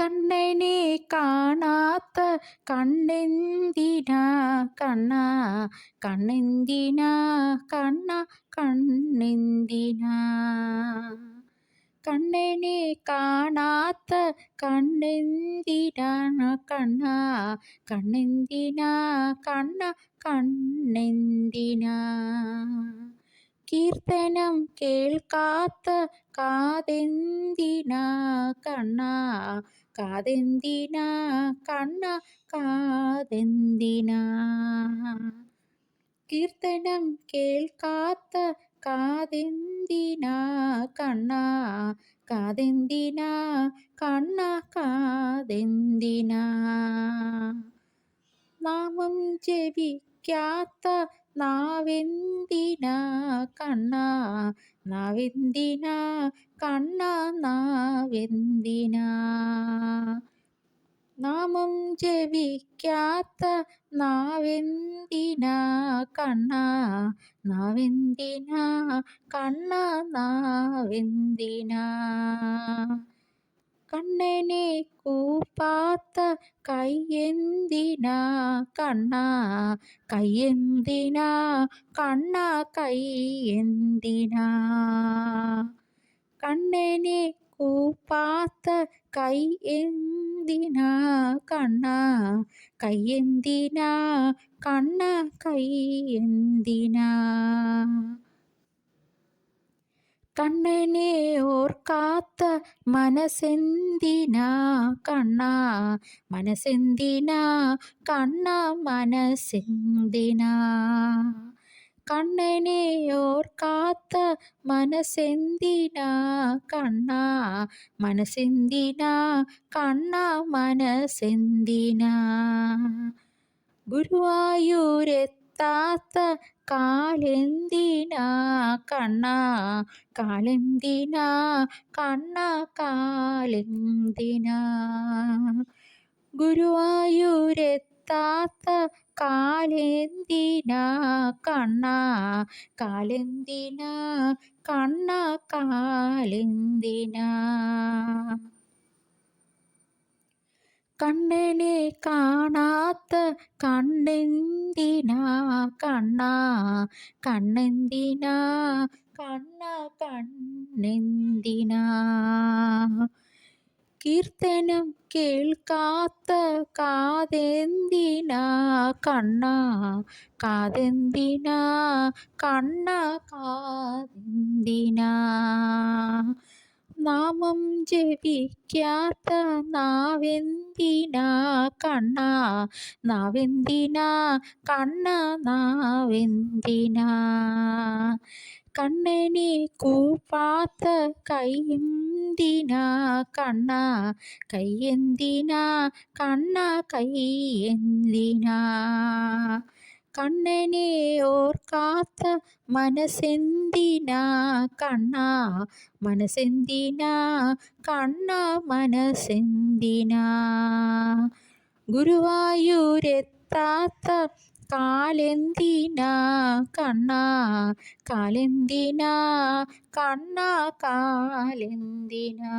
കണ്ണനെ കാണാത്ത കണ്ണെന്തിനാ കണ്ണ? കണ്ണെന്തിനാ കണ്ണ? കണ്ണെന്തിനാ? കണ്ണനെ കാണാത്ത കണ്ണെന്തിനാ കണ്ണ? കണ്ണെന്തിനാ കണ്ണ? കണ്ണെന്തിനാ? കീർത്തനം കേൾക്കാത്ത കാതെന്തിനാ കണ്ണ? കാതെന്തിനാ കണ്ണ? കാതെന്തിനാ? കീർത്തനം കേൾക്കാത്ത കാതെന്തിനാ കണ്ണ? കാതെന്തിനാ കണ്ണ? കാതെന്തിനാ? നാമം ജപിക്കാത്ത നാവെന്തിനാ കണ്ണ? നാവെന്തിനാ കണ്ണ? നാവെന്തിനാ? നാമം ജപിക്കാത്ത നാവെന്തിനാ കണ്ണ? നാവെന്തിനാ കണ്ണ? നാവെന്തിനാ? കണ്ണനെ കൂപ്പാത്ത കയ്യെന്തിനാ കണ്ണ? കയ്യെന്തിനാ കണ്ണ? കയ്യെന്തിനാ? കണ്ണനെ കൂപ്പാത്ത കൈ എന്തിനാ കണ്ണ? കയ്യെന്തിനാ കണ്ണ? കയ്യെന്തിനാ? കണ്ണനെ ഓർക്കാത്ത മനസ്സെന്തിനാ കണ്ണ? മനസ്സെന്തിനാ കണ്ണ? മനസ്സെന്തിനാ കണ്ണനെ ഓർക്കാത്ത മനസ്സെന്തിനാ കണ്ണ? മനസ്സെന്തിനാ കണ്ണ? മനസ്സെന്തിനാ ഗുരുവായൂരെത്താത്ത കാലെന്തിനാ കണ്ണ? കാലെന്തിനാ കണ്ണ? കാലെന്തിനാ? ഗുരുവായൂരെത്താത്ത കാലെന്തിനാ കണ്ണ? കാലെന്തിനാ കണ്ണ? കാലെന്തിനാ? കണ്ണനെ കാണാത്ത കണ്ണെന്തിനാ? കണ്ണ കണ്ണെന്തിനാ? കണ്ണ കണ്ണെന്തിനാ? കീർത്തനം കേൾക്കാത്ത കാതെന്തിനാ? കണ്ണ കാതെന്തിനാ? കണ്ണ കാതെന്തിനാ? നാമം ജപിക്കാത്ത നാവെന്തിനാ കണ്ണ? നാവെന്തിനാ കണ്ണ? നാവെന്തിനാ? കണ്ണനെ കൂപ്പാത്ത കൈയെന്തിനാ കണ്ണ? കയ്യെന്തിനാ കണ്ണ? കയ്യെന്തിനാ കണ്ണനെ ഓർക്കാത്ത മനസ്സെന്തിനാ കണ്ണ? മനസ്സെന്തിനാ? കണ്ണ മനസ്സെന്തിനാ? ഗുരുവായൂരെത്താത്ത കാലെന്തിനാ കണ്ണ? കാലെന്തിനാ? കണ്ണ കാലെന്തിനാ?